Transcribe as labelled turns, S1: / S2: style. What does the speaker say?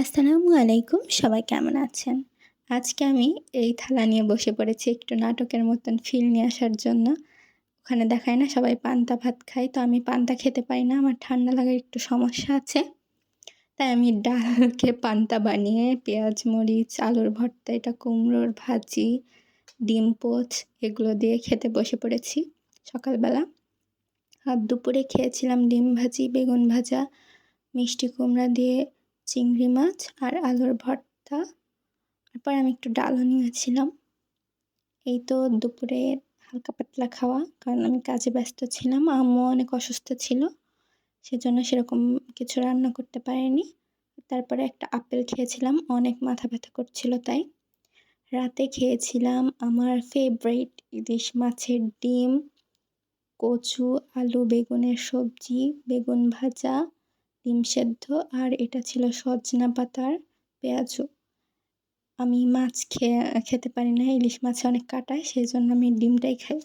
S1: আসসালামু আলাইকুম, সবাই কেমন আছেন? আজকে আমি এই থালা নিয়ে বসে পড়েছি একটু নাটকের মতন ফিল নিয়ে আসার জন্য। ওখানে দেখায় না সবাই পান্তা ভাত খায়, তো আমি পান্তা খেতে পারি না, আমার ঠান্ডা লাগার একটু সমস্যা আছে। তাই আমি ডালকে পান্তা বানিয়ে পেঁয়াজ, মরিচ, আলুর ভর্তা, এটা কুমড়োর ভাজি, ডিম, পোচ, এগুলো দিয়ে খেতে বসে পড়েছি সকালবেলা। আর দুপুরে খেয়েছিলাম ডিম ভাজি, বেগুন ভাজা, মিষ্টি কুমড়া দিয়ে চিংড়ি মাছ আর আলুর ভর্তা। তারপর আমি একটু ডালও নিয়েছিলাম। এই তো দুপুরে হালকা পাতলা খাওয়া, কারণ আমি কাজে ব্যস্ত ছিলাম, আম্মু অনেক অসুস্থ ছিল, সেজন্য সেরকম কিছু রান্না করতে পারিনি। তারপরে একটা আপেল খেয়েছিলাম, অনেক মাথা ব্যথা করছিল তাই। রাতে খেয়েছিলাম আমার ফেভারিট ইলিশ মাছের ডিম, কচু, আলু, বেগুনের সবজি, বেগুন ভাজা ডিম সেদ্ধ আর এটা ছিল সজনা পাতার পেঁয়াজু আমি মাছ খেয়ে, খেতে পারি না, ইলিশ মাছে অনেক কাটায়, সেই জন্য আমি ডিমটাই খাই।